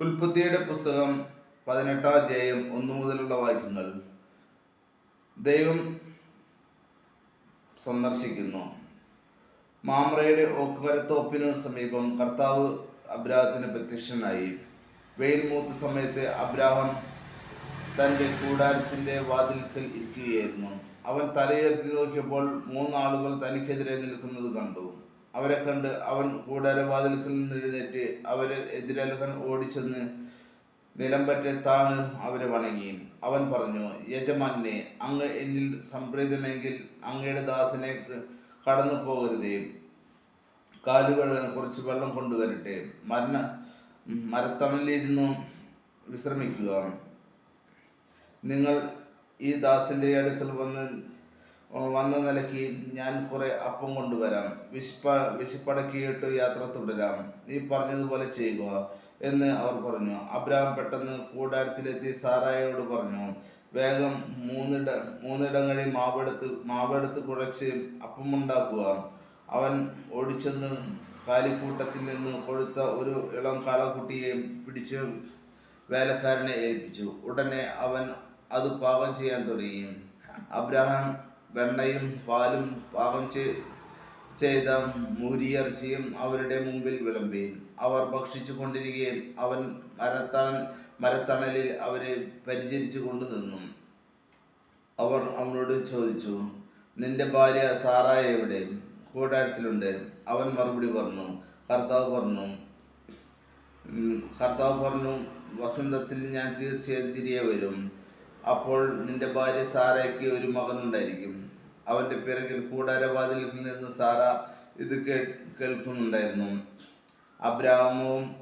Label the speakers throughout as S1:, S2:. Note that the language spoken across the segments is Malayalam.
S1: ഉൽപ്പത്തിയുടെ പുസ്തകം പതിനെട്ടാം അധ്യായം ഒന്നു മുതലുള്ള വാക്യങ്ങൾ. ദൈവം സന്ദർശിക്കുന്നു. മാമ്രയുടെ ഓക്കുമരത്തോപ്പിനു സമീപം കർത്താവ് അബ്രാഹത്തിന് പ്രത്യക്ഷനായി. വെയിൽ മൂത്ത സമയത്ത് അബ്രാഹം തന്റെ കൂടാരത്തിന്റെ വാതിൽക്കൽ ഇരിക്കുകയായിരുന്നു. അവൻ തലയെത്തി നോക്കിയപ്പോൾ മൂന്നാളുകൾ തനിക്കെതിരെ നിൽക്കുന്നത് കണ്ടു. അവരെ കണ്ട് അവൻ കൂടാരവാതിൽക്കിൽ നിന്ന് എഴുന്നേറ്റ് അവരെ എതിരലകൻ ഓടിച്ചെന്ന് നിലംപറ്റെ താണ് അവരെ വണങ്ങി അവൻ പറഞ്ഞു യജമാനെ അങ്ങ് എന്നിൽ സംപ്രീതനെങ്കിൽ അങ്ങയുടെ ദാസനെ കടന്നു പോകരുതേ. കാലുകൾ കുറച്ച് വെള്ളം കൊണ്ടുവരട്ടെ. മരണ മരത്തണലിരുന്നു വിശ്രമിക്കുക. നിങ്ങൾ ഈ ദാസിന്റെ അടുക്കൽ വന്ന് വന്ന നിലയ്ക്ക് ഞാൻ കുറെ അപ്പം കൊണ്ടുവരാം. വിശപ്പ വിശപ്പടക്കിയിട്ട് യാത്ര തുടരാം. നീ പറഞ്ഞതുപോലെ ചെയ്യുക എന്ന് അവർ പറഞ്ഞു. അബ്രഹാം പെട്ടെന്ന് കൂടാരത്തിലെത്തി സാറായോട് പറഞ്ഞു വേഗം മൂന്നിട മൂന്നിടങ്ങളിൽ മാവെടുത്ത് മാവെടുത്ത് കുഴച്ച് അപ്പമുണ്ടാക്കുക. അവൻ ഓടിച്ചെന്ന് കാലിക്കൂട്ടത്തിൽ നിന്ന് കൊഴുത്ത ഒരു ഇളം കാളക്കുട്ടിയെ പിടിച്ച് വേലക്കാരനെ ഏൽപ്പിച്ചു. ഉടനെ അവൻ അത് പാകം ചെയ്യാൻ തുടങ്ങി. അബ്രഹാം വെണ്ണയും പാലും പാകം ചെയ്ത മൂരിയിറച്ചിയും അവരുടെ മുമ്പിൽ വിളമ്പി. അവർ ഭക്ഷിച്ചു കൊണ്ടിരിക്കുകയും അവൻ മരത്താൻ മരത്തണലിൽ അവരെ പരിചരിച്ചു കൊണ്ടു നിന്നു. അവർ അവനോട് ചോദിച്ചു നിന്റെ ഭാര്യ സാറായ എവിടെ? കൂടാരത്തിലുണ്ട്. അവൻ മറുപടി പറഞ്ഞു കർത്താവ് പറഞ്ഞു കർത്താവ് പറഞ്ഞു വസന്തത്തിൽ ഞാൻ തീർച്ചയായും തിരികെ വരും. അപ്പോൾ നിന്റെ ഭാര്യ സാറയ്ക്ക് ഒരു മകനുണ്ടായിരിക്കും അവന്റെ പിറകിൽ കൂടാരവാതിലിൽ നിന്ന് സാറ ഇത് കേൾക്കുന്നുണ്ടായിരുന്നു. അബ്രാഹവും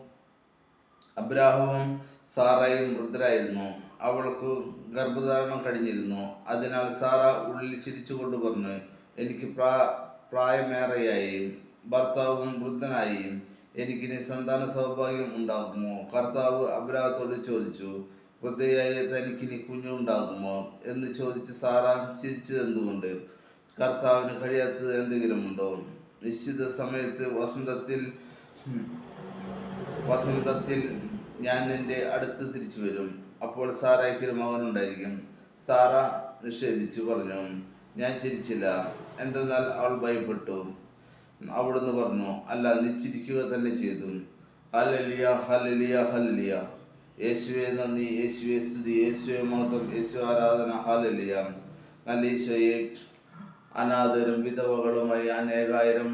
S1: അബ്രാഹവും സാറയും വൃദ്ധരായിരുന്നു. അവൾക്ക് ഗർഭധാരണം കഴിഞ്ഞിരുന്നു. അതിനാൽ സാറ ഉള്ളിൽ ചിരിച്ചുകൊണ്ട് പറഞ്ഞു എനിക്ക് പ്രാ പ്രായമേറെയായി. ഭർത്താവും വൃദ്ധനായി. എനിക്കിനി സന്താന സൗഭാഗ്യം ഉണ്ടാകുമോ? കർത്താവ് അബ്രാഹത്തോട് ചോദിച്ചു വൃദ്ധയായ തനിക്കിനി കുഞ്ഞുണ്ടാകുമോ എന്ന് ചോദിച്ച് സാറ ചിരിച്ചത് എന്തുകൊണ്ട്? കർത്താവിന് കഴിയാത്തത് എന്തെങ്കിലുമുണ്ടോ? നിശ്ചിത സമയത്ത് വസന്തത്തിൽ വസന്തത്തിൽ ഞാൻ എന്റെ അടുത്ത് തിരിച്ചു വരും. അപ്പോൾ സാറയ്ക്ക് ഒരു മകനുണ്ടായിരിക്കും. സാറ നിഷേധിച്ചു പറഞ്ഞു ഞാൻ ചിരിച്ചില്ല. എന്തെന്നാൽ അവൾ ഭയപ്പെട്ടു. അവിടുന്ന് പറഞ്ഞു അല്ല നീ ചിരിക്കുക തന്നെ ചെയ്തു. ഹലലിയ ഹലലിയ ഹലലിയ യേശുവെ നന്ദി. യേശുവെ സ്തുതി. യേശുവെ മഹത്വം. യേശു ആരാധന. ഹാലലിയ നല്ല ഈശോയെ അനാഥരും വിധവകളുമായി അനേകായിരം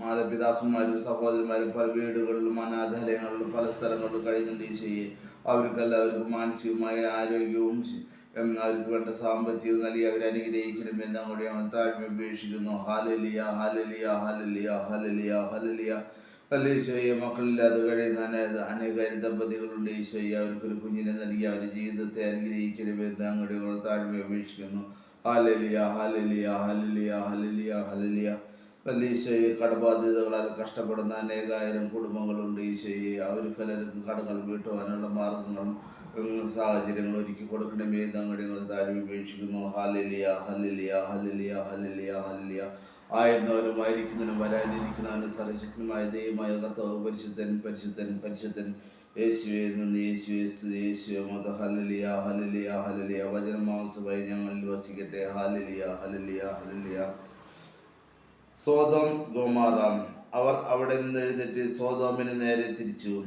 S1: മാതാപിതാക്കന്മാരും സഹോദരന്മാരും പല വീടുകളിലും അനാഥാലയങ്ങളിലും പല സ്ഥലങ്ങളിലും കഴിയുന്നുണ്ട് ഈശോയെ. അവർക്കെല്ലാവർക്കും മാനസികമായ ആരോഗ്യവും അവർക്ക് വേണ്ട സാമ്പത്തികവും നൽകി അവരെ അനുഗ്രഹിക്കണമെന്ന് അങ്ങോട്ട് ഞങ്ങൾ താഴ്മ ഉപേക്ഷിക്കുന്നു ഹാലലിയ ഹാലലിയ ഹാലലിയ ഹാലലിയ ഹാലലിയ അല്ല ഈശോയെ മക്കളില്ലാതെ കഴിയുന്ന അനേക അനേകായിരം ദമ്പതികളുണ്ട്. ഈശോയെ അവർക്കൊരു കുഞ്ഞിനെ നൽകി അവരുടെ ജീവിതത്തെ അനുഗ്രഹിക്കണമെന്ന് അങ്ങോട്ട് ഞങ്ങൾ താഴ്മ ഉപേക്ഷിക്കുന്നു ഹാലലിയ ഹാലലിയ ഹാലലിയ ഹാലലിയ ഹാലലിയ നല്ല ഈശോയെ കടബാധ്യതകളാൽ കഷ്ടപ്പെടുന്ന അനേകായിരം കുടുംബങ്ങളുണ്ട്. ഈശോയെ അവർ പലർക്കും കടങ്ങൾ വീട്ടുവാനുള്ള മാർഗങ്ങളും സാഹചര്യങ്ങളും ഒരുക്കി കൊടുക്കണമേ എന്ന് അങ്ങോട്ട് താഴ്മ ഉപേക്ഷിക്കുന്നു ഹാലലിയ ഹലലിയ ഹലലിയ ഹലലിയ ഹലലിയ ആയിരുന്നവരും ആയിരിക്കുന്നവനും വരാനിരിക്കുന്നവനും സർവശക്തനുമായ ദൈവമായ കർത്താവ് പരിശുദ്ധൻ പരിശുദ്ധൻ പരിശുദ്ധൻ. യേശുവെ നിന്ന് യേശുവെ സ്തുതി യേശുവെ മത. ഹലലിയ ഹലലിയ ഹലലിയ വചനമാംസമായി ഞങ്ങളിൽ വസിക്കട്ടെ ഹലലിയ ഹലലിയ ഹലലിയ സോതോം ഗോമാറ. അവർ അവിടെ നിന്ന് എഴുന്നേറ്റ് സോതോമിന് നേരെ തിരിച്ചു.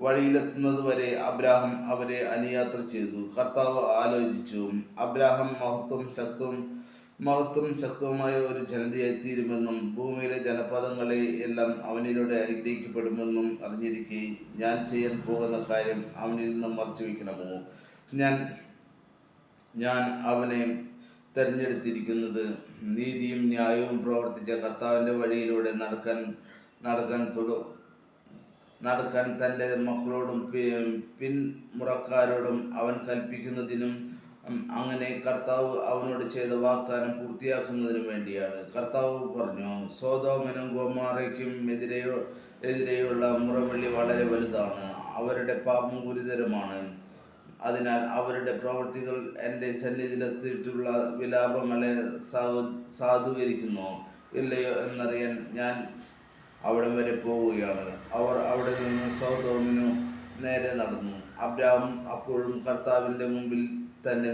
S1: വഴിയിലെത്തുന്നത് വരെ അബ്രാഹം അവരെ അനുയാത്ര ചെയ്തു. കർത്താവ് ആലോചിച്ചു. അബ്രാഹം മഹത്വം ശക്തവും മഹത്വം ശക്തവുമായ ഒരു ജനതയായി തീരുമെന്നും ഭൂമിയിലെ ജനപദങ്ങളെ എല്ലാം അവനിലൂടെ അനുഗ്രഹിക്കപ്പെടുമെന്നും അറിഞ്ഞിരിക്കെ ഞാൻ ചെയ്യാൻ പോകുന്ന കാര്യം അവനിൽ നിന്നും മറച്ചു വയ്ക്കണമോ? ഞാൻ ഞാൻ അവനെ തിരഞ്ഞെടുത്തിരിക്കുന്നത് നീതിയും ന്യായവും പ്രവർത്തിച്ച കർത്താവിന്റെ വഴിയിലൂടെ നടക്കാൻ നടക്കാൻ തുട നടക്കാൻ തന്റെ മക്കളോടും പിൻമുറക്കാരോടും അവൻ കൽപ്പിക്കുന്നതിനും അങ്ങനെ കർത്താവ് അവനോട് ചെയ്ത വാഗ്ദാനം പൂർത്തിയാക്കുന്നതിന് വേണ്ടിയാണ്. കർത്താവ് പറഞ്ഞു സോതോമനും ഗോമാറയ്ക്കും എതിരെയോ എതിരെയുള്ള മുറവിളി വളരെ വലുതാണ്. അവരുടെ പാപം ഗുരുതരമാണ്. അതിനാൽ അവരുടെ പ്രവൃത്തികൾ എന്റെ സന്നിധിയിലെത്തിയിട്ടുള്ള വിലാപങ്ങളെ സാധു സാധൂകരിക്കുന്നു. ഇല്ലയോ എന്നറിയാൻ ഞാൻ അവിടം വരെ പോവുകയാണ്. അവർ അവിടെ നിന്ന് സൗദോമിനു നേരെ നടന്നു. അബ്രാഹം അപ്പോഴും കർത്താവിന്റെ മുമ്പിൽ തന്നെ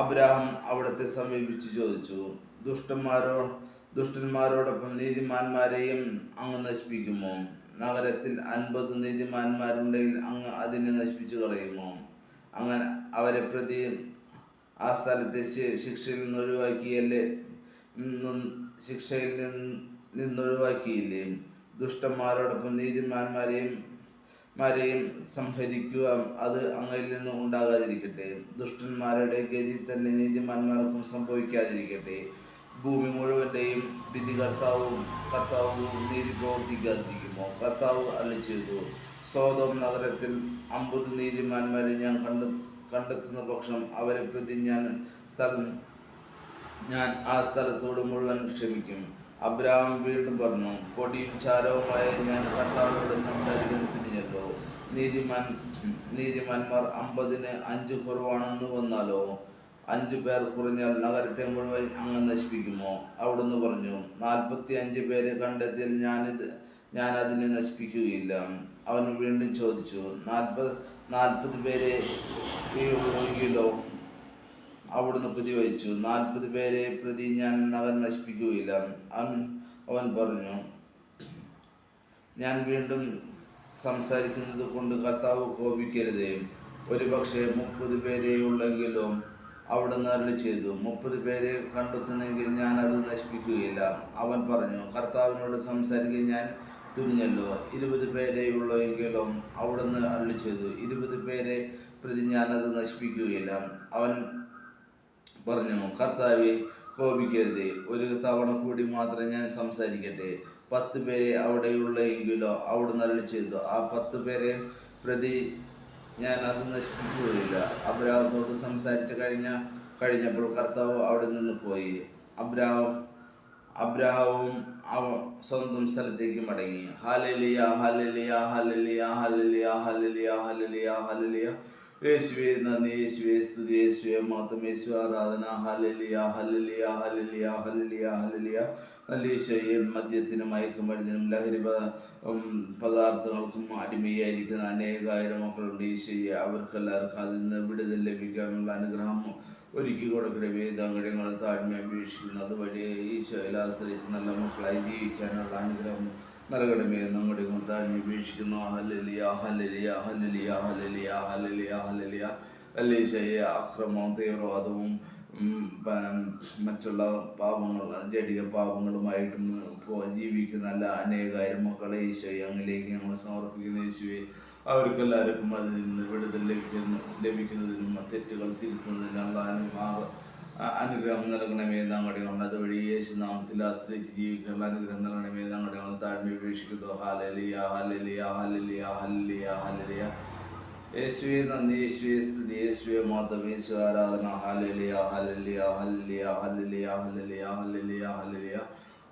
S1: അബ്രഹാം അവിടത്തെ സമീപിച്ച് ചോദിച്ചു ദുഷ്ടന്മാരോ ദുഷ്ടന്മാരോടൊപ്പം നീതിമാന്മാരെയും അങ്ങ് നശിപ്പിക്കുമോ? നഗരത്തിൽ അൻപത് നീതിമാന്മാരുണ്ടെങ്കിൽ അങ്ങ് അതിനെ നശിപ്പിച്ചു കളയുമോ? അങ്ങനെ അവരെ പ്രതി ആ സ്ഥലത്തെ ശിക്ഷയിൽ നിന്ന് ഒഴിവാക്കിയല്ലേ ശിക്ഷയിൽ നിന്ന് നിന്നൊഴിവാക്കിയില്ലേ? ദുഷ്ടന്മാരോടൊപ്പം നീതിമാന്മാരെയും മാരെയും സംഹരിക്കുക അത് അങ്ങയിൽ നിന്ന് ഉണ്ടാകാതിരിക്കട്ടെ. ദുഷ്ടന്മാരുടെ ഗതി തന്നെ നീതിമാന്മാർക്കും സംഭവിക്കാതിരിക്കട്ടെ. ഭൂമി മുഴുവന്റെയും വിധി കർത്താവും കർത്താവും നീതി പ്രവർത്തിക്കാതിരിക്കുമോ? കർത്താവ് അല്ല ചെയ്തു സ്വതം നഗരത്തിൽ അമ്പത് നീതിമാന്മാരെ ഞാൻ കണ്ടെ കണ്ടെത്തുന്ന പക്ഷം അവരെ പ്രതി ഞാൻ സ്ഥലം ഞാൻ ആ സ്ഥലത്തോട് മുഴുവൻ ക്ഷമിക്കും. അബ്രാഹം വീണ്ടും പറഞ്ഞു പൊടിയും ചാരവുമായ ഞാൻ കർത്താവിനോട് സംസാരിക്കാൻ തിരിഞ്ഞല്ലോ നീതിമാൻ നീതിമാന്മാർ അമ്പതിന് അഞ്ച് കുറവാണെന്ന് വന്നാലോ? അഞ്ചു പേർ കുറഞ്ഞാൽ നഗരത്തെ മുഴുവൻ അങ്ങ് നശിപ്പിക്കുമോ? അവിടുന്ന് പറഞ്ഞു നാൽപ്പത്തി അഞ്ച് പേരെ കണ്ടെത്തിയാൽ ഞാനിത് ഞാൻ അതിനെ നശിപ്പിക്കുകയില്ല. അവൻ വീണ്ടും ചോദിച്ചു നാൽപ്പത് നാൽപ്പത് പേരെ ഉള്ളെങ്കിലോ അവിടുന്ന് പ്രതിവഹിച്ചു നാൽപ്പത് പേരെ പ്രതി ഞാൻ നഗരം നശിപ്പിക്കുകയില്ല. അവൻ അവൻ പറഞ്ഞു ഞാൻ വീണ്ടും സംസാരിക്കുന്നത് കൊണ്ട് കർത്താവ് കോപിക്കരുതേ. ഒരു പക്ഷേ മുപ്പത് പേരെ ഉള്ളെങ്കിലും അവിടുന്ന് അരുളി ചെയ്തു. മുപ്പത് പേരെ കണ്ടെത്തുന്നെങ്കിൽ ഞാൻ അത് നശിപ്പിക്കുകയില്ല. അവൻ പറഞ്ഞു കർത്താവിനോട് സംസാരിക്കാൻ ഞാൻ തുനിഞ്ഞല്ലോ. ഇരുപത് പേരെ അവിടെ അവിടുന്ന് അരുളി ചെയ്തു. ഇരുപത് പേരെ പ്രതി ഞാനത് നശിപ്പിക്കുകയില്ല. അവൻ പറഞ്ഞു കർത്താവെ കോപിക്കരുതേ. ഒരു തവണ കൂടി മാത്രം ഞാൻ സംസാരിക്കട്ടെ. പത്ത് പേരെ അവിടെയുള്ള എങ്കിലോ അവിടെ നല്ലി ചെയ്തു. ആ പത്ത് പേരെ പ്രതി ഞാൻ അത് നശിപ്പിക്കുകയില്ല. അബ്രാഹത്തോട് സംസാരിച്ച് കഴിഞ്ഞ കഴിഞ്ഞപ്പോൾ കർത്താവ് അവിടെ നിന്ന് പോയി. അബ്രാഹം അബ്രാഹവും അവ സ്വന്തം സ്ഥലത്തേക്ക് മടങ്ങി. ഹാലലിയ ഹാലലിയ ഹാലലിയ ഹാലലിയ ഹാലലിയ ഹാലലിയ ഹാലലിയ യേശുവേ നന്ദി. യേശുവേ സ്തുതി. യേശുവേ മാത്രം യേശു ആരാധന. ഹലലിയ ഹലലിയ ഹലലിയ ഹലലിയ ഹലലിയ നല്ലീശയെ മദ്യത്തിനും മയക്കുമരുന്നിനും ലഹരി പദാർത്ഥങ്ങൾക്കും അടിമയായിരിക്കുന്ന അനേകായിരം മക്കളുണ്ട്. ഈശോയെ അവർക്കെല്ലാവർക്കും അതിൽ നിന്ന് വിടുതൽ ലഭിക്കാനുള്ള അനുഗ്രഹം ഒരുക്കി കൊടുക്കുന്ന തങ്ങടങ്ങൾ താഴ്മ അപേക്ഷിക്കുന്നു അതുവഴി ഈശോയിൽ ആശ്രയിച്ച് നല്ല മക്കളായി ജീവിക്കാനുള്ള അനുഗ്രഹം നൽകണമേ നമ്മുടെ താഴ്മ ഉപേക്ഷിക്കുന്നു ഹലലിയ ഹലലിയ ഹലലിയ ഹലലിയ ഹലലിയ ഹലലിയ അല്ലീശയെ അക്രമവും തീവ്രവാദവും മറ്റുള്ള പാപങ്ങൾ ജടിക പാപങ്ങളുമായിട്ടും ജീവിക്കുന്ന അല്ല അനേകായിരം മക്കളെ ഈശോയെ അങ്ങിലേക്ക് ഞങ്ങൾ സമർപ്പിക്കുന്ന യേശുവെ. അവർക്കെല്ലാവർക്കും അതിൽ നിന്ന് വിടുതൽ ലഭിക്കുന്നു ലഭിക്കുന്നതിനും തെറ്റുകൾ തിരുത്തുന്നതിനുള്ള അനുഭവ അനുഗ്രഹം നൽകണമേ ഞങ്ങളുടെ അതുവഴി യേശു നാമത്തിൽ ആശ്രയിച്ച് ജീവിക്കാനുള്ള അനുഗ്രഹം നൽകണമേ ഞങ്ങളുടെ താഴ്മ ഉപേക്ഷിക്കുന്നു. ഹാലലിയ ഹാലലിയ ഹാലലിയ ഹാലലിയ ഹാലലിയ യേശുവെ നന്ദി. യേശുവെ സ്തുതി. യേശുവെ മാത്രം യേശു ആരാധന. ഹല്ലേലൂയ ഹല്ലേലൂയ ഹല്ലേലൂയ ഹല്ലേലൂയ ഹല്ലേലൂയ ഹല്ലേലൂയ ഹല്ലേലൂയ.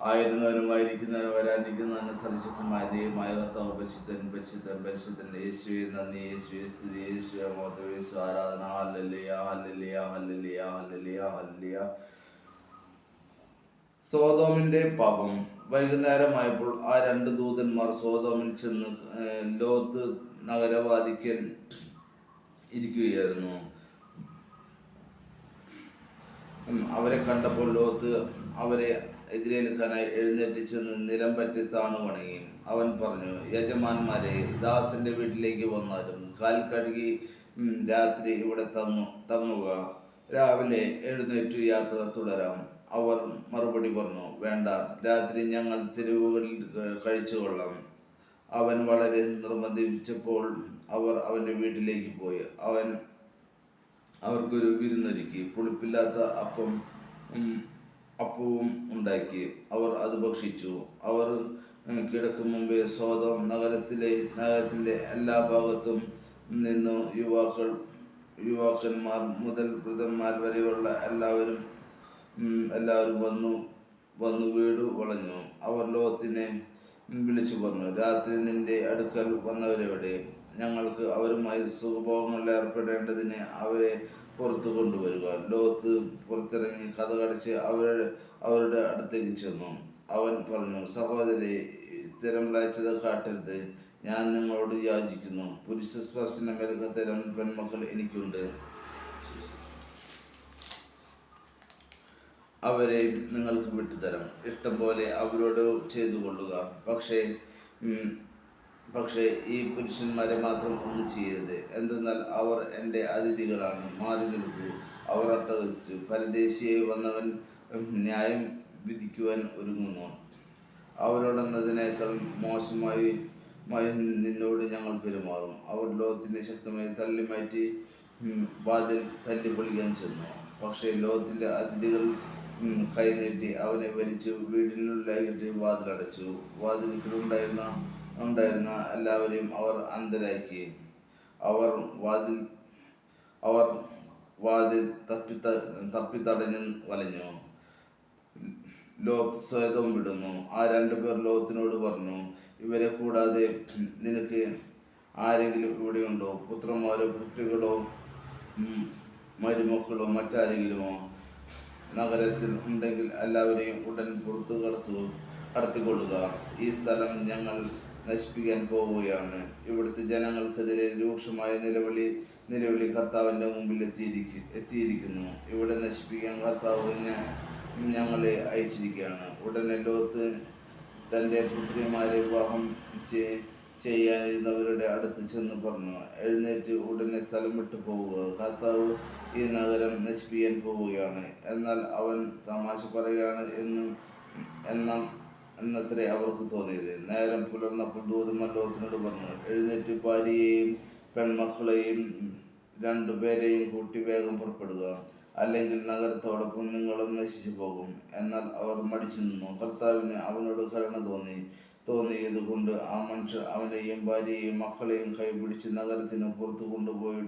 S1: ആയിരുന്നവരും ആയിരിക്കുന്നവരും വരാനിരിക്കുന്നവരും സരിശുദ്ധമായ ദൈവമായ കർത്താവ് പരിശുദ്ധൻ പരിശുദ്ധൻ പരിശുദ്ധൻ യേശുവെ നന്ദി യേശുവെ സ്തുതി യേശുവെ യേശു ആരാധന ഹല്ലേലൂയ ഹല്ലേലൂയ ഹല്ലേലൂയ ഹല്ലേലൂയ ഹല്ലേലൂയ. സോതോമിന്റെ പാപം. വൈകുന്നേരമായപ്പോൾ ആ രണ്ട് ദൂതന്മാർ സോതോമിൽ ചെന്ന് ലോത്ത് നഗരവാദിക്കൽ ഇരിക്കുകയായിരുന്നു. അവരെ കണ്ടപ്പോൾ ലോത്ത് അവരെ എതിരേൽക്കാനായി എഴുന്നേറ്റ് ചെന്ന് നിലം പറ്റി താണു വണങ്ങി അവൻ പറഞ്ഞു യജമാന്മാരെ ദാസിന്റെ വീട്ടിലേക്ക് വന്നാലും കാൽ കഴുകി രാത്രി ഇവിടെ തങ്ങു തങ്ങുക. രാവിലെ എഴുന്നേറ്റു യാത്ര തുടരാം. അവർ മറുപടി പറഞ്ഞു വേണ്ട രാത്രി ഞങ്ങൾ തെരുവുകളിൽ കഴിച്ചു കഴിച്ചുകൊള്ളാം. അവൻ വളരെ നിർബന്ധിച്ചപ്പോൾ അവർ അവന്റെ വീട്ടിലേക്ക് പോയി. അവൻ അവർക്കൊരു വിരുന്നൊരുക്കി. പുളിപ്പില്ലാത്ത അപ്പം അപ്പവും ഉണ്ടാക്കി. അവർ അത് ഭക്ഷിച്ചു. അവർ കിടക്കും മുമ്പേ സ്വതം നഗരത്തിലെ നഗരത്തിന്റെ എല്ലാ ഭാഗത്തും നിന്നു യുവാക്കൾ യുവാക്കന്മാർ മുതൽ വൃദ്ധന്മാർ വരെയുള്ള എല്ലാവരും എല്ലാവരും വന്നു വന്നു വീട് വളഞ്ഞു. അവർ ലോകത്തിനെ വിളിച്ചു പറഞ്ഞു രാത്രി നിന്റെ അടുക്കൽ വന്നവരെവിടെ? ഞങ്ങൾക്ക് അവരുമായി സുഖഭോഗങ്ങളിൽ ഏർപ്പെടേണ്ടതിന് അവരെ പുറത്തു കൊണ്ടുവരിക. ലോകത്ത് പുറത്തിറങ്ങി കഥ കടച്ച് അവരുടെ അവരുടെ അടുത്തേക്ക് ചെന്നു. അവൻ പറഞ്ഞു സഹോദരി ഇത്തരം ലാച്ചത കാട്ടരുത്. ഞാൻ നിങ്ങളോട് യാചിക്കുന്നു. പുരുഷ സ്പർശനമേൽക്ക തരം പെൺമക്കൾ എനിക്കുണ്ട്. അവരെ നിങ്ങൾക്ക് വിട്ടുതരാം. ഇഷ്ടം പോലെ അവരോട് ചെയ്തു കൊള്ളുക പക്ഷേ പക്ഷേ ഈ പുരുഷന്മാരെ മാത്രം ഒന്നും ചെയ്യരുത്. എന്തെന്നാൽ അവർ എന്റെ അതിഥികളാണ്. മാറി നിൽക്കൂ. അവർ അട്ടഹസിച്ചു. പരദേശിയെ വന്നവൻ ന്യായം വിധിക്കുവാൻ ഒരുങ്ങുന്നു. അവരോടെന്നതിനേക്കാൾ മോശമായി മായി നിന്നോട് ഞങ്ങൾ പെരുമാറും. അവർ ലോകത്തിന്റെ ശക്തമായി തള്ളി മാറ്റി ഉം, വാതിൽ തല്ലി പൊളിക്കാൻ ചെന്നു. പക്ഷേ ലോകത്തിന്റെ അതിഥികൾ കൈനീട്ടി അവനെ വലിച്ചു വീടിനുള്ളിലായിട്ട് വാതിലടച്ചു. വാതിൽക്കുണ്ടായിരുന്ന ഉണ്ടായിരുന്ന എല്ലാവരെയും അവർ അന്തരാക്കി അവർ വാതിൽ അവർ വാതിൽ തപ്പി തപ്പിത്തടഞ്ഞ് വലഞ്ഞു. ലോത്ത് സ്വേതം വിടുന്നു. ആ രണ്ടു പേർ ലോത്തിനോട് പറഞ്ഞു ഇവരെ കൂടാതെ നിനക്ക് ആരെങ്കിലും ഇവിടെയുണ്ടോ പുത്രന്മാരോ പുത്രികളോ മരുമക്കളോ മറ്റാരെങ്കിലുമോ? നഗരത്തിൽ ഉണ്ടെങ്കിൽ എല്ലാവരെയും ഉടൻ പുറത്തു കടത്തു കടത്തിക്കൊള്ളുക. ഈ സ്ഥലം ഞങ്ങൾ നശിപ്പിക്കാൻ പോവുകയാണ്. ഇവിടുത്തെ ജനങ്ങൾക്കെതിരെ രൂക്ഷമായ നിലവിളി നിലവിളി കർത്താവിന്റെ മുമ്പിൽ എത്തിയിരിക്കു എത്തിയിരിക്കുന്നു. ഇവിടെ നശിപ്പിക്കാൻ കർത്താവ് ഞങ്ങളെ അയച്ചിരിക്കുകയാണ്. ഉടനെ ലോത്ത് തന്റെ പുത്രിമാരെ വിവാഹം ചെയ്യാനിരുന്നവരുടെ അടുത്ത് ചെന്ന് പറഞ്ഞു എഴുന്നേറ്റ് ഉടനെ സ്ഥലം വിട്ടു പോവുക. കർത്താവ് ഈ നഗരം നശിപ്പിക്കാൻ പോവുകയാണ്. എന്നാൽ അവൻ തമാശ പറയുകയാണ് എന്നും എന്ന എന്നത്രേ അവർക്ക് തോന്നിയത്. നേരം പുലർന്നപ്പോൾ ദൂതന്മാർ ലോകത്തിനോട് പറഞ്ഞു എഴുന്നേറ്റ് ഭാര്യയെയും പെൺമക്കളെയും രണ്ടുപേരെയും കൂട്ടി വേഗം പുറപ്പെടുക. അല്ലെങ്കിൽ നഗരത്തോടൊപ്പം നിങ്ങളും നശിച്ചു പോകും. എന്നാൽ അവർ മടിച്ചു നിന്നു. കർത്താവിന് അവനോട് കരുണ തോന്നി. തോന്നിയത് കൊണ്ട് ആ മനുഷ്യർ അവനെയും ഭാര്യയെയും മക്കളെയും കൈപിടിച്ച് നഗരത്തിന് പുറത്തു കൊണ്ടുപോയി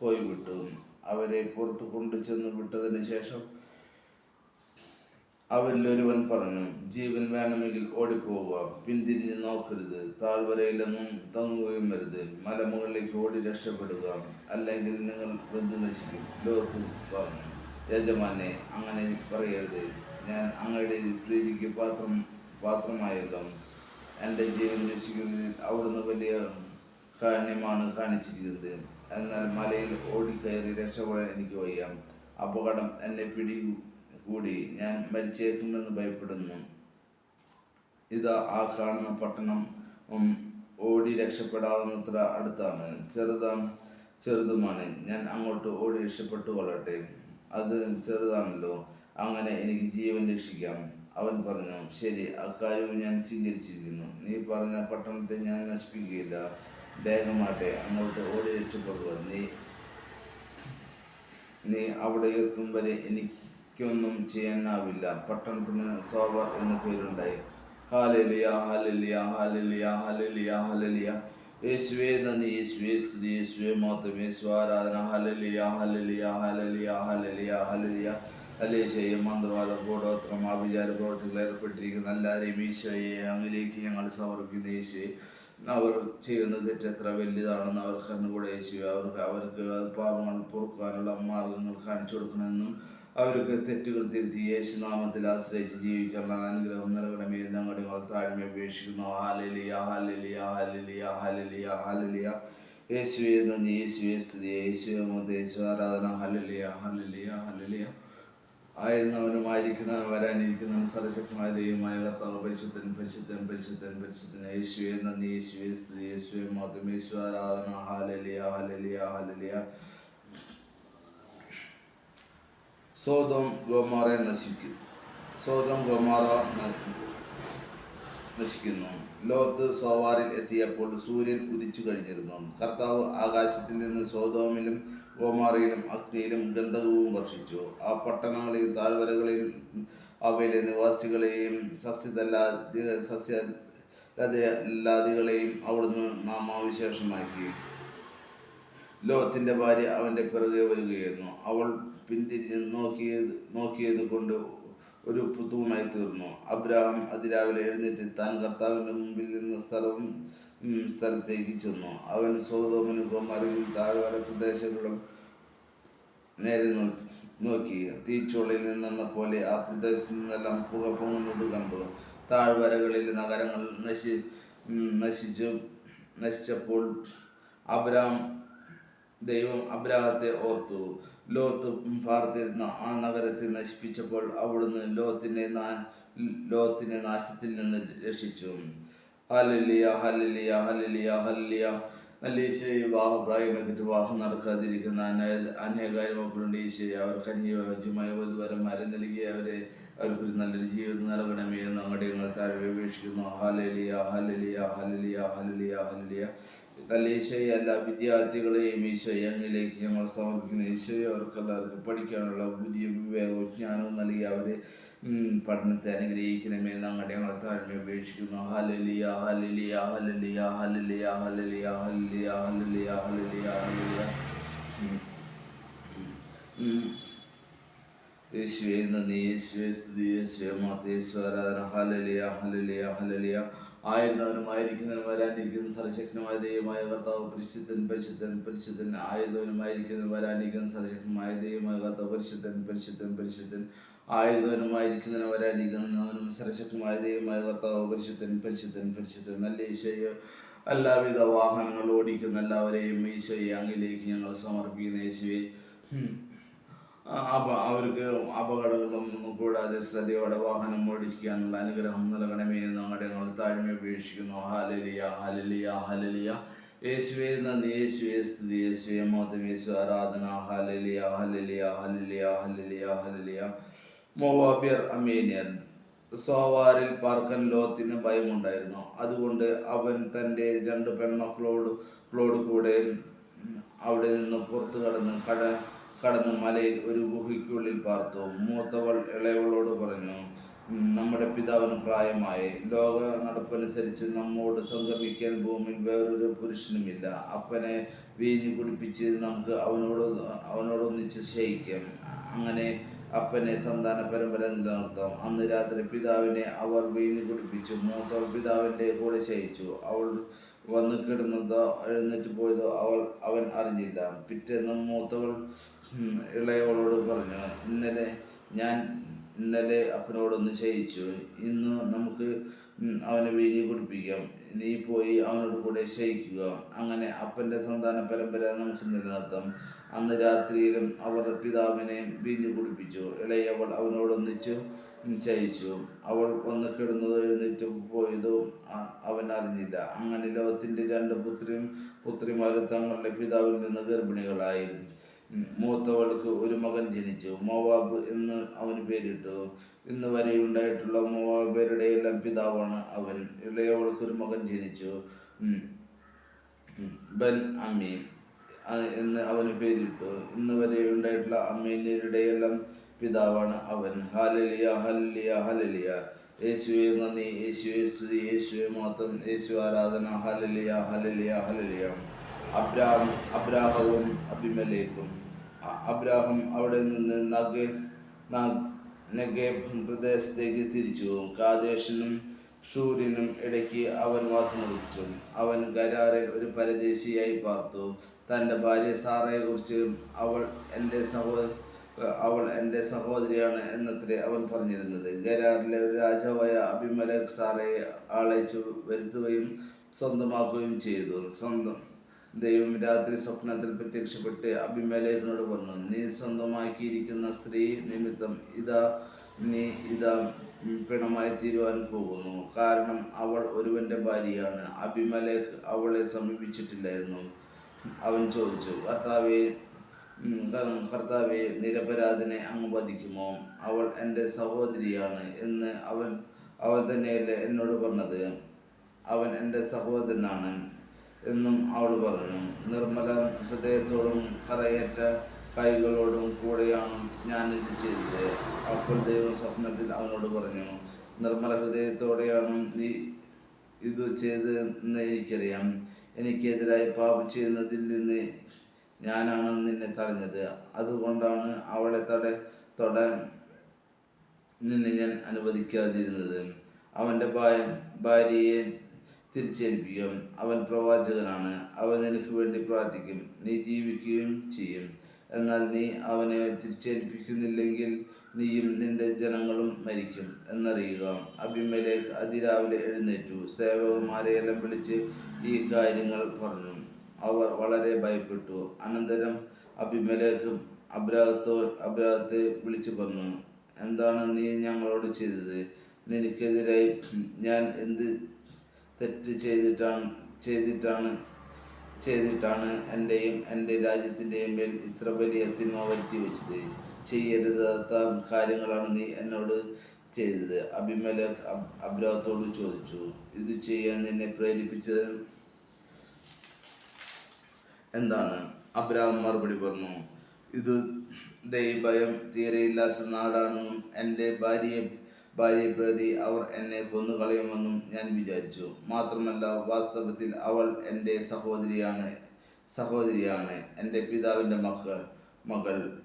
S1: പോയി വിട്ടു. അവരെ പുറത്തു കൊണ്ടു ചെന്ന് വിട്ടതിന് ശേഷം അവരിൽ ഒരുവൻ പറഞ്ഞു ജീവൻ വേണമെങ്കിൽ ഓടിപ്പോവുക. പിന്തിരിഞ്ഞ് നോക്കരുത്. താഴ്വരയിലൊന്നും തങ്ങുകയും വരുത് മലമുകളിലേക്ക് ഓടി രക്ഷപ്പെടുക. അല്ലെങ്കിൽ നിങ്ങൾ ബന്ധു നശിക്കും. ലോകത്ത് പറഞ്ഞു യജമാനെ അങ്ങനെ പറയരുത്. ഞാൻ അങ്ങയുടെ പ്രീതിക്ക് പാത്രം പാത്രമായല്ലോ. എന്റെ ജീവൻ രക്ഷിക്കുന്നതിൽ അവിടുന്ന് വലിയ കാരുണ്യമാണ് കാണിച്ചിരിക്കുന്നത്. എന്നാൽ മലയിൽ ഓടിക്കയറി രക്ഷപ്പെടാൻ എനിക്ക് വയ്യ. അപകടം എന്നെ പിടി കൂടി ഞാൻ മരിച്ചേക്കുമെന്ന് ഭയപ്പെടുന്നു. ഇതാ ആ കാണുന്ന പട്ടണം ഓടി രക്ഷപ്പെടാവുന്നത്ര അടുത്താണ്. ചെറുതാണ് ചെറുതുമാണ്. ഞാൻ അങ്ങോട്ട് ഓടി രക്ഷപ്പെട്ടു കൊള്ളട്ടെ. അത് ചെറുതാണല്ലോ. അങ്ങനെ എനിക്ക് ജീവൻ രക്ഷിക്കാം. അവൻ പറഞ്ഞു ശരി അക്കാര്യവും ഞാൻ സ്വീകരിച്ചിരിക്കുന്നു. നീ പറഞ്ഞ പട്ടണത്തെ ഞാൻ നശിപ്പിക്കുകയില്ല. വേഗമാട്ടെ അങ്ങോട്ട് ഓടി രക്ഷപ്പെടുക. നീ നീ അവിടെ എത്തും വരെ എനിക്കൊന്നും ചെയ്യാനാവില്ല. പട്ടണത്തിന് സോവർ എന്ന പേരുണ്ടായി. ഹാലലിയ ഹാലലിയ ഹാലലിയ ഹാലലിയ ഹാലലിയ യേശുവേ നന്ദി. യേശുവേ സ്തുതി. യേശുവേ മാത്രം യേശു ആരാധന. ഹലലിയ ഹലലിയ ഹലലിയ ഹലലിയ ഹലലിയ അലേശയെ മന്ത്രവാദ കൂടോത്രം ആഭിചാര പ്രവർത്തികൾ ഏർപ്പെട്ടിരിക്കുന്ന. എല്ലാവരെയും ഈശോയെ അങ്ങിലേക്ക് ഞങ്ങൾ സമർപ്പിക്കുന്ന. യേശുവെ അവർ ചെയ്യുന്ന തെറ്റ് എത്ര വലുതാണെന്ന് അവർ കണ്ണുകൂടെ യേശുവെ അവർക്ക് അവർക്ക് പാപങ്ങൾ പൊറുക്കാനുള്ള മാർഗങ്ങൾ കാണിച്ചു കൊടുക്കണമെന്നും അവർക്ക് തെറ്റുകൾ തിരുത്തി യേശു നാമത്തിൽ ആശ്രയിച്ച് ജീവിക്കാനുള്ള അനുഗ്രഹം നൽകണമേ. ഞങ്ങളുടെ ഞങ്ങൾ താഴ്മ അപേക്ഷിക്കുന്നു. ഹാലലിയ ഹാലലിയ ഹാലലിയ ഹാലലിയ ഹാലലിയ യേശുവെ നന്ദി. യേശുവെ സ്തുതി. യേശുവെ യേശു ആരാധന. ഹലലിയ ഹലലിയ ഹലലിയ ആയിരുന്നവനുമായിരിക്കുന്നവൻ വരാനിരിക്കുന്ന സർവശക്തമായ ദൈവമായ കർത്താവ് പരിശുദ്ധൻ പരിശുദ്ധൻ പരിശുദ്ധൻ പരിശുദ്ധൻ. യേശുവെ നന്ദി. യേശുവെ സ്തുതി. യേശുവെ മതം യേശു ആരാധന. ഹാലലിയ ഹാലലിയ ഹാലലിയ സോതോം ഗോമാറെ നശിക്കും സോതോം ഗോമാറ നശിക്കുന്നു. ലോത്ത് സോവാറിൽ എത്തിയപ്പോൾ സൂര്യൻ ഉദിച്ചു കഴിഞ്ഞിരുന്നു. കർത്താവ് ആകാശത്തിൽ നിന്ന് സോതോമിലും ഗോമാറയിലും അഗ്നിയിലും ഗന്ധകവും വർഷിച്ചു. ആ പട്ടണങ്ങളെയും താഴ്വരകളെയും അവയിലെ നിവാസികളെയും സസ്യതല്ലാ സസ്യ ലതയല്ലാദികളെയും അവിടുന്ന് നാമാവിശേഷമാക്കി ലോത്തിന്റെ ഭാര്യ അവന്റെ പിറകെ വരികയായിരുന്നു. അവൾ പിന്തിരിഞ്ഞ് നോക്കിയത് നോക്കിയത് കൊണ്ട് ഒരു പുത്തൂണായി തീർന്നു. അബ്രഹാം അതിരാവിലെ എഴുന്നേറ്റ് താൻ കർത്താവിന്റെ മുമ്പിൽ നിന്ന സ്ഥലവും സ്ഥലത്തേക്ക് ചെന്നു. അവൻ സോതോമിനും ഗോമരയും താഴ്വര പ്രദേശങ്ങളും നേരെ നോക്കി നോക്കി. തീച്ചുളയിൽ നിന്നെന്ന പോലെ ആ പ്രദേശത്ത് നിന്നെല്ലാം പുക പൊങ്ങുന്നത് കണ്ടു. താഴ്വരകളിൽ നഗരങ്ങൾ നശി നശിച്ചു നശിച്ചപ്പോൾ അബ്രാം ദൈവം അബ്രാഹത്തെ ഓർത്തു. ലോത്ത് പാർത്തിരുന്ന ആ നഗരത്തെ നശിപ്പിച്ചപ്പോൾ അവിടുന്ന് ലോത്തിനെ ലോത്തിനെ നാശത്തിൽ നിന്ന് രക്ഷിച്ചു. ഹലലിയ ഹലലിയ ഹലലിയ ഹലിയ നല്ല ഈശോയെ വിവാഹ വാഹം എന്നിട്ട് വിവാഹം നടക്കാതിരിക്കുന്ന അനേ- അനേകായിരം മക്കളുണ്ട് ഈശോയെ അവർക്ക് അനുയോജ്യമായ വധുവരന്മാരെ നൽകി അവരെ അവർക്കൊരു നല്ലൊരു ജീവിതം നൽകണമേ എന്ന് അങ്ങോട്ട് ഞങ്ങൾ താഴെ അപേക്ഷിക്കുന്നു. ഹാലലിയ ഹലലിയ ഹലലിയ ഹലലിയ ഹലലിയ ഈശോയെ എല്ലാ വിദ്യാർത്ഥികളെയും ഈശോയെ അങ്ങിലേക്ക് ഞങ്ങൾ സമർപ്പിക്കുന്നു. ഈശോയെ അവർക്കെല്ലാവർക്കും പഠിക്കാനുള്ള പുതിയ വിവേകവും ജ്ഞാനവും നൽകി അവരെ പഠനത്തെ അനുഗ്രഹിക്കണമേ. നമ്മുടെ ഞങ്ങൾ താഴ്മ ഉപേക്ഷിക്കുന്നു. ഹലലിയ ഹലലിയ ഹലലിയ ഹലലിയ ഹലലിയ ഹലലിയ ഹലലിയ ഹലലിയ ഹലലിയ. യേശുവേ നന്ദി. യേശുവേ സ്തുതി. യേശുവേ മാതേശ്വരാധന ഹലലിയ ഹലലിയ ഹലലിയ ആയുധവനുമായിരിക്കുന്നവനും വരാനിരിക്കുന്ന സർവശക്തനുമായ ദൈവമായ കർത്താവ് പരിശുദ്ധൻ പരിശുദ്ധൻ പരിശുദ്ധൻ. ആയുധവനുമായിരിക്കുന്നവനും വരാനിരിക്കുന്ന സർവശക്തമായ ദൈവമായ കർത്താവ് പരിശുദ്ധൻ പരിശുദ്ധൻ പരിശുദ്ധൻ. ആയുധവനുമായിരിക്കുന്നവനും വരാനിരിക്കുന്നവനും സർവശക്തമായ ദൈവമായ കർത്താവ് പരിശുദ്ധൻ പരിശുദ്ധൻ പരിശുദ്ധൻ. നല്ല ഈശോയെ എല്ലാവിധ വാഹനങ്ങൾ ഓടിക്കുന്ന എല്ലാവരെയും ഈശോയെ അങ്ങിലേക്ക് ഞങ്ങൾ സമർപ്പിക്കുന്ന യേശുവെ. അപ അവർക്ക് അപകടങ്ങളും കൂടാതെ ശ്രദ്ധയോടെ വാഹനം ഓടിക്കാനുള്ള അനുഗ്രഹം നൽകണമേ എന്ന് അങ്ങടെ ഞങ്ങൾ താഴ്മ ഉപേക്ഷിക്കുന്നു ഹാലലിയ ഹാലലിയ ഹാലലിയ യേശുവേ നന്ദി. യേശുവേ സ്തുതി. യേശുവേ മോത്തം യേശു ആരാധന. ഹാലലിയ ഹാലലിയ ഹാലലിയ ഹാലലിയ ഹാലലിയ മോവാബിയർ അമേനിയൻ സോവാറിൽ പാർക്കൻ ലോത്തിന് ഭയമുണ്ടായിരുന്നു. അതുകൊണ്ട് അവൻ തന്റെ രണ്ട് പെൺമക്കളോട് ഫ്ലോഡ് കൂടെ അവിടെ നിന്ന് പുറത്തു കടന്ന് കട കടന്ന് മലയിൽ ഒരു ഗുഹയ്ക്കുള്ളിൽ പാർത്തു. മൂത്തവൾ ഇളയവളോട് പറഞ്ഞു നമ്മുടെ പിതാവിന് പ്രായമായി. ലോക നടപ്പനുസരിച്ച് നമ്മോട് സംഗമിക്കാൻ ഭൂമിയിൽ വേറൊരു പുരുഷനുമില്ല അപ്പനെ വീഞ്ഞു കുടിപ്പിച്ച് നമുക്ക് അവനോട് അവനോടൊന്നിച്ച് ശയിക്കാം അങ്ങനെ അപ്പനെ സന്താന പരമ്പര നിലനിർത്താം. അന്ന് രാത്രി പിതാവിനെ അവർ വീഞ്ഞു കുടിപ്പിച്ചു. മൂത്തവൾ പിതാവിന്റെ കൂടെ ശയിച്ചു അവൾ വന്ന് കിടന്നതോ എഴുന്നേറ്റ് പോയതോ അവൾ അവൻ അറിഞ്ഞില്ല. പിറ്റേന്ന് മൂത്തവൾ ഇളയവളോട് പറഞ്ഞു ഇന്നലെ ഞാൻ ഇന്നലെ അപ്പനോടൊന്ന് ശയിച്ചു ഇന്ന് നമുക്ക് അവനെ വീഞ്ഞ് കുടിപ്പിക്കാം. നീ പോയി അവനോട് കൂടെ ശയിക്കുക അങ്ങനെ അപ്പന്റെ സന്താന പരമ്പര നമുക്ക് നിലനിർത്താം. അന്ന് രാത്രിയിലും അവർ പിതാവിനെ വീഞ്ഞു കുടിപ്പിച്ചു. ഇളയവൾ അവനോടൊന്നിച്ചു ശയിച്ചു അവൾ വന്ന് കിടന്നതോ എഴുന്നേറ്റ് പോയതോ അവൻ അറിഞ്ഞില്ല. അങ്ങനെ ലോകത്തിന്റെ രണ്ട് പുത്രിയും പുത്രിമാരും തങ്ങളുടെ പിതാവിൽ നിന്ന് ഗർഭിണികളായി. ഉം, മൂത്തവൾക്ക് ഒരു മകൻ ജനിച്ചു. മോവാബ് എന്ന് അവന് പേരിട്ടു. ഇന്ന് വരെ ഉണ്ടായിട്ടുള്ള മോവാബേരുടെ എല്ലാം പിതാവാണ് അവൻ. ഇളയവൾക്ക് ഒരു മകൻ ജനിച്ചു. ബൻ അമ്മീൻ എന്ന് അവന് പേരിട്ടു. ഇന്ന് വരെ ഉണ്ടായിട്ടുള്ള അമ്മീന്യരുടെ എല്ലാം പിതാവാണ് അവൻ. ഹാലലിയ ഹലലിയ ഹലലിയ യേശുവെ നന്ദി. യേശുവെ സ്തുതി. യേശുവെ മാത്രം യേശു ആരാധന. ഹലലിയ ഹലലിയ ഹലലിയ അബ്രാം അബ്രാഹവും അഭിമലേക്കും അബ്രാഹം അവിടെ നിന്ന് നഗേ നെഗേബ് പ്രദേശത്തേക്ക് തിരിച്ചു കാദേശിനും ഷൂരിനും ഇടയ്ക്ക് അവൻ വാസമർപ്പിച്ചു അവൻ ഗരാറിൽ ഒരു പരദേശിയായി പാർത്തു. തന്റെ ഭാര്യ സാറയെക്കുറിച്ച് അവൾ എന്റെ സഹോ അവൾ എന്റെ സഹോദരിയാണ് എന്നത്രേ അവൻ പറഞ്ഞിരുന്നത്. ഗരാറിലെ ഒരു രാജാവായ അഭിമലക് സാറയെ ആളയച്ചു വരുത്തുകയും സ്വന്തമാക്കുകയും ചെയ്തു. സ്വന്തം ദൈവം രാത്രി സ്വപ്നത്തിൽ പ്രത്യക്ഷപ്പെട്ട് അഭിമലേഖനോട് പറഞ്ഞു നീ സ്വന്തമാക്കിയിരിക്കുന്ന സ്ത്രീ നിമിത്തം ഇതാ നീ ഇതാ പിണമായി തീരുവാൻ പോകുന്നു. കാരണം അവൾ ഒരുവന്റെ ഭാര്യയാണ്. അഭിമലേഖ് അവളെ സമീപിച്ചിട്ടില്ലായിരുന്നു. അവൻ ചോദിച്ചു കർത്താവെ കർത്താവെ നിരപരാധനെ അങ്ങ് വധിക്കുമോ? അവൾ എന്റെ സഹോദരിയാണ് എന്ന് അവൻ അവൻ തന്നെയല്ലേ എന്നോട് പറഞ്ഞത്? അവൻ എന്റെ സഹോദരനാണ്. എന്നും അവൾ പറഞ്ഞു നിർമ്മല ഹൃദയത്തോടും കറയറ്റ കൈകളോടും കൂടെയാണ് ഞാൻ ഇത് ചെയ്തത്. അപ്പോൾ ദൈവം സ്വപ്നത്തിൽ അവനോട് പറഞ്ഞു നിർമ്മല ഹൃദയത്തോടെയാണ് നീ ഇത് ചെയ്തതെന്ന് എനിക്കറിയാം. എനിക്കെതിരായി പാപം ചെയ്യുന്നതിൽ നിന്ന് ഞാനാണ് നിന്നെ തടഞ്ഞത്. അതുകൊണ്ടാണ് അവളെ തട തൊട നിന്നെ ഞാൻ അനുവദിക്കാതിരുന്നത്. അവന്റെ ഭാര്യയെ തിരിച്ചേൽപ്പിക്കും. അവൻ പ്രവാചകനാണ്. അവൻ നിനക്ക് വേണ്ടി പ്രാർത്ഥിക്കും. നീ ജീവിക്കുകയും ചെയ്യും. എന്നാൽ നീ അവനെ തിരിച്ചേൽപ്പിക്കുന്നില്ലെങ്കിൽ നീയും നിന്റെ ജനങ്ങളും മരിക്കും എന്നറിയുക. അഭിമലേഖ് അതിരാവിലെ എഴുന്നേറ്റു. സേവകന്മാരെയെല്ലാം വിളിച്ച് ഈ കാര്യങ്ങൾ പറഞ്ഞു. അവർ വളരെ ഭയപ്പെട്ടു. അനന്തരം അഭിമലേഖും അബ്രാഹത്തോ അബ്രാഹത്തെ വിളിച്ചു പറഞ്ഞു എന്താണ് നീ ഞങ്ങളോട് ചെയ്തത്? നിനക്കെതിരായി ഞാൻ എന്ത് തെറ്റ് ചെയ്തിട്ടാണ് ചെയ്തിട്ടാണ് ചെയ്തിട്ടാണ് എന്റെയും എന്റെ രാജ്യത്തിന്റെയും മേൽ ഇത്ര വലിയ തിന്മ വരുത്തി വെച്ചത്. ചെയ്യരുതാത്ത കാര്യങ്ങളാണ് നീ എന്നോട് ചെയ്തത്. അഭിമലക് അബ്രാഹത്തോട് ചോദിച്ചു ഇത് ചെയ്യാൻ നിന്നെ പ്രേരിപ്പിച്ചത് എന്താണ്? അബ്രാഹം മറുപടി പറഞ്ഞു ഇത് ദൈവഭയം തീരെയില്ലാത്ത നാടാണെന്നും എന്റെ ഭാര്യയെ ഭാര്യയെ പ്രതി അവർ എന്നെ കൊന്നുകളയുമെന്നും ഞാൻ വിചാരിച്ചു. മാത്രമല്ല വാസ്തവത്തിൽ അവൾ എന്റെ സഹോദരിയാണ് സഹോദരിയാണ് എന്റെ പിതാവിന്റെ മക്കൾ മകൾ.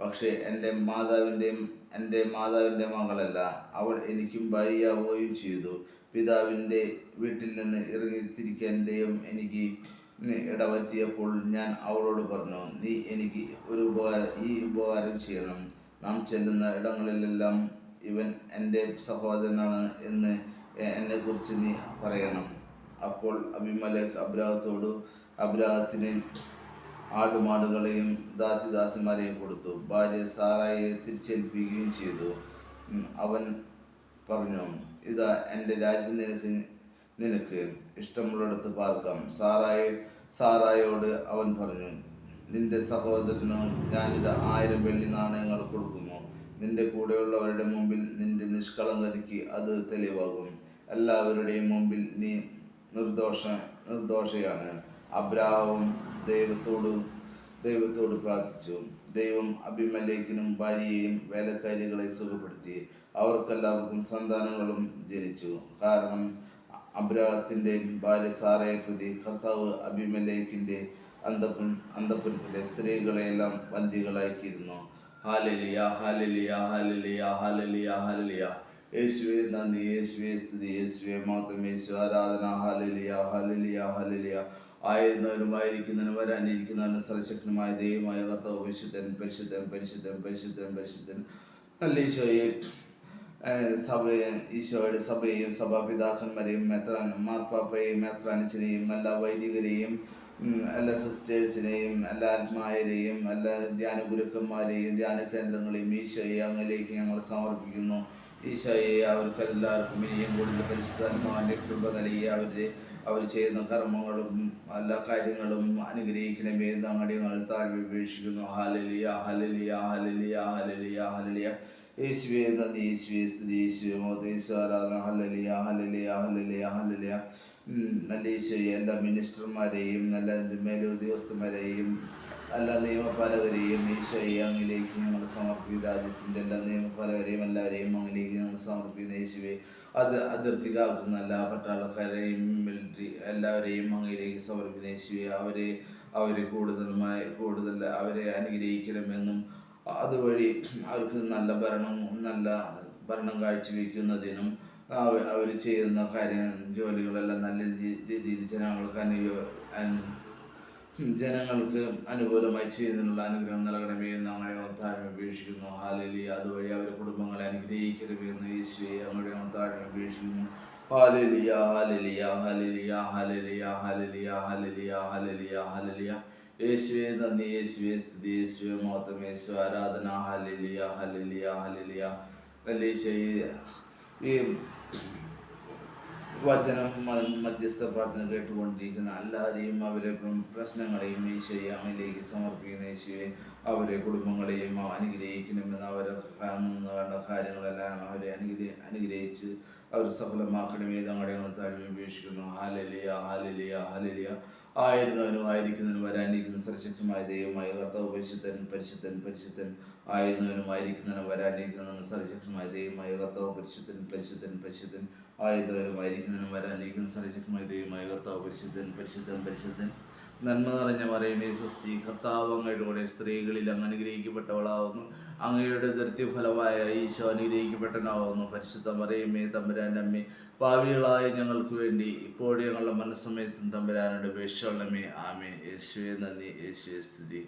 S1: പക്ഷേ എന്റെ മാതാവിന്റെയും എന്റെ മാതാവിന്റെ മകളല്ല. അവൾ എനിക്കും ഭാര്യയാവുകയും ചെയ്തു. പിതാവിന്റെ വീട്ടിൽ നിന്ന് ഇറങ്ങിത്തിരിക്കേണ്ടയും എനിക്ക് ഇടവറ്റിയപ്പോൾ ഞാൻ അവളോട് പറഞ്ഞു നീ എനിക്ക് ഒരു ഉപകാരം ഈ ഉപകാരം ചെയ്യണം. നാം ചെല്ലുന്ന ഇടങ്ങളിലെല്ലാം ഇവൻ എന്റെ സഹോദരനാണ് എന്ന് എന്നെക്കുറിച്ച് നീ പറയണം. അപ്പോൾ അഭിമലക് അബ്രാഹത്തോട് അബ്രാഹത്തിന് ആടുമാടുകളെയും ദാസിദാസിമാരെയും കൊടുത്തു. ഭാര്യ സാറായെ തിരിച്ചേൽപ്പിക്കുകയും ചെയ്തു. അവൻ പറഞ്ഞു ഇതാ എന്റെ രാജ്യം നിനക്ക് നിനക്ക് ഇഷ്ടമുള്ളിടത്ത് പാർക്കാം. സാറായി സാറായോട് അവൻ പറഞ്ഞു നിന്റെ സഹോദരനോ ഞാനിത് ആയിരം വെള്ളി നാണയങ്ങൾ കൊടുക്കുന്നു. നിന്റെ കൂടെയുള്ളവരുടെ മുമ്പിൽ നിന്റെ നിഷ്കളങ്കതയ്ക്ക് അത് തെളിവാകും. എല്ലാവരുടെയും മുമ്പിൽ നീ നിർദോഷ നിർദോഷയാണ്. അബ്രാഹവും ദൈവത്തോട് ദൈവത്തോട് പ്രാർത്ഥിച്ചു. ദൈവം അഭിമലേഖനും ഭാര്യയെയും വേലക്കാരികളെ സുഖപ്പെടുത്തി. അവർക്കെല്ലാവർക്കും സന്താനങ്ങളും ജനിച്ചു. കാരണം അബ്രാഹത്തിന്റെ ഭാര്യ സാറയെ പ്രതി കർത്താവ് അന്തപുരം അന്തപുരത്തിലെ സ്ത്രീകളെയെല്ലാം ബന്ദികളാക്കിയിരുന്നു ഹാലലിയ ഹാലലിയ ഹാലലിയ ഹാലലിയ ഹാലലിയ യേശുവെ നന്ദി യേശുവെ സ്തുതി യേശുവെ മാത്രം യേശു ആരാധന ഹാലലിയ ഹാലലിയ ഹാലലിയ ആയിരുന്നവരുമായിരിക്കുന്നതിന് വരാനിരിക്കുന്നവനും സർവശക്തനുമായ ദൈവമായ കർത്താവ് പരിശുദ്ധൻ പരിശുദ്ധൻ പരിശുദ്ധൻ പരിശുദ്ധൻ പരിശുദ്ധൻ. നല്ല ഈശോയെ സഭയെ ഈശോയുടെ സഭയെയും സഭാപിതാക്കന്മാരെയും മെത്രാൻ മാർപ്പാപ്പയെയും മെത്രാനിച്ചിനെയും എല്ലാ വൈദികരെയും എല്ലാ സിസ്റ്റേഴ്സിനെയും എല്ലാ ആത്മായരെയും എല്ലാ ധ്യാന ഗുരുക്കന്മാരെയും ധ്യാന കേന്ദ്രങ്ങളെയും ഈശോയെ അങ്ങിലേക്ക് ഞങ്ങൾ സമർപ്പിക്കുന്നു. ഈശോയെ അവർക്ക് എല്ലാവർക്കും ഇനിയും കൂടുതൽ പരിശുദ്ധാത്മാവിന്റെ കൃപ നൽകി അവരുടെ അവർ ചെയ്യുന്ന കർമ്മങ്ങളും എല്ലാ കാര്യങ്ങളും അനുഗ്രഹിക്കണമേ എന്ന് ഞങ്ങൾ താഴ്വി ഉപേക്ഷിക്കുന്നു ഹലലിയ ഹലലിയ ഹലലിയ ഹലലിയ ഹലലിയ യേശുവേ നന്ദി. യേശുവേ സ്തുതി. യേശുവേ മോദേശ്വരാധന ഹലലിയ ഹലലിയ ഹലലിയ ഹലലിയ നല്ല ഈശോയെ എല്ലാ മിനിസ്റ്റർമാരെയും നല്ല മേലുദ്യോഗസ്ഥന്മാരെയും എല്ലാ നിയമപാലകരെയും ഈശോയെ അങ്ങിലേക്ക് ഞങ്ങൾ സമർപ്പിക്കും. രാജ്യത്തിന്റെ എല്ലാ നിയമപാലകരെയും എല്ലാവരെയും അങ്ങിലേക്ക് ഞങ്ങൾ സമർപ്പിക്കുന്ന. യേശുവെ അത് അതിർത്തി കാക്കുന്ന എല്ലാ പട്ടാളക്കാരെയും മിലിറ്ററി എല്ലാവരെയും അങ്ങിലേക്ക് സമർപ്പിക്കുന്ന. യേശുവെ അവരെ അവരെ കൂടുതലുമായി കൂടുതൽ അവരെ അനുഗ്രഹിക്കണമെന്നും അതുവഴി അവർക്ക് നല്ല ഭരണം നല്ല ഭരണം കാഴ്ചവെക്കുന്നതിനും അവർ ചെയ്യുന്ന കാര്യ ജോലികളെല്ലാം നല്ല രീതിയിൽ ജനങ്ങൾക്ക് അനുയോ ജനങ്ങൾക്ക് അനുകൂലമായി ചെയ്യുന്നതിനുള്ള അനുഗ്രഹം നൽകണമേ എന്ന് ഞങ്ങളെ താഴ്മ അപേക്ഷിക്കുന്നു. ഹാലലി അതുവഴി അവരുടെ കുടുംബങ്ങളെ അനുഗ്രഹിക്കണമേ എന്ന് യേശുവെ ഞങ്ങളുടെ താഴ്മ അപേക്ഷിക്കുന്നു. ഹാലലിയ ഹാലലിയ ഹാലലിയ ഹാലലിയ ഹാലലിയ ഹാലലിയ ഹാലലിയ ഹാലലിയ യേശുവെ നന്ദി. യേശുവെ സ്തുതി. യേശുവെ മോത്തം യേശു ആരാധന. ഹാലലിയ ഹാലലിയ ഹാലലിയ യേശുവെ ഈ വചനം മധ്യസ്ഥ പ്രാർത്ഥന കേട്ടുകൊണ്ടിരിക്കുന്ന എല്ലാവരെയും അവരെ പ്ര- പ്രശ്നങ്ങളെയും ഈശോയെ അമ്മയിലേക്ക് സമർപ്പിക്കുന്ന ഈശോയെ അവരെ കുടുംബങ്ങളെയും അനുഗ്രഹിക്കണമെന്ന് കാണുന്ന വേണ്ട കാര്യങ്ങളെല്ലാം അവരെ അനുഗ്രഹ അനുഗ്രഹിച്ച് അവർ സഫലമാക്കണമേ. തങ്ങളുടെ താഴ്മ ഉപേക്ഷിക്കുന്നു ഹാലലിയ ഹാലലിയ ഹാലലിയ ആയിരുന്നവനും ആയിരിക്കുന്നതിനും വരാനിരിക്കുന്ന സർശക്തമായ ദൈവമായ കർത്താവ് പരിശുദ്ധൻ പരിശുദ്ധൻ പരിശുദ്ധൻ ആയിരുന്നവനും ആയിരിക്കുന്നതിനും വരാനിരിക്കുന്ന സർശക്തമായ ദൈവമായ കർത്താവ് പരിശുദ്ധൻ പരിശുദ്ധൻ പരിശുദ്ധൻ ആയിരുന്നവനും ആയിരിക്കുന്നതിനും വരാനിരിക്കുന്ന സർശക്തമായ ദൈവമായ കർത്താവ് പരിശുദ്ധൻ പരിശുദ്ധൻ പരിശുദ്ധൻ. നന്മ നിറഞ്ഞ മറിയമേ സ്വസ്തി കർത്താവ് അങ്ങയുടെ സ്ത്രീകളിൽ അങ്ങ് അനുഗ്രഹിക്കപ്പെട്ടവളാവുന്നു. അങ്ങയുടെ ദൃത്യഫലമായ ഈശോ അനുഗ്രഹിക്കപ്പെട്ടനാവുന്നു പരിശുദ്ധ മറിയമ്മേ തമ്പുരാന്റെ അമ്മേ പാവികളായ ഞങ്ങൾക്ക് വേണ്ടി ഇപ്പോഴും ഞങ്ങളുടെ മനസ്സമയത്തും തമ്പുരാനോട് വേഷമുള്ളമേ ആമേ യേശുവെ നന്ദി. യേശുവേ സ്തുതി.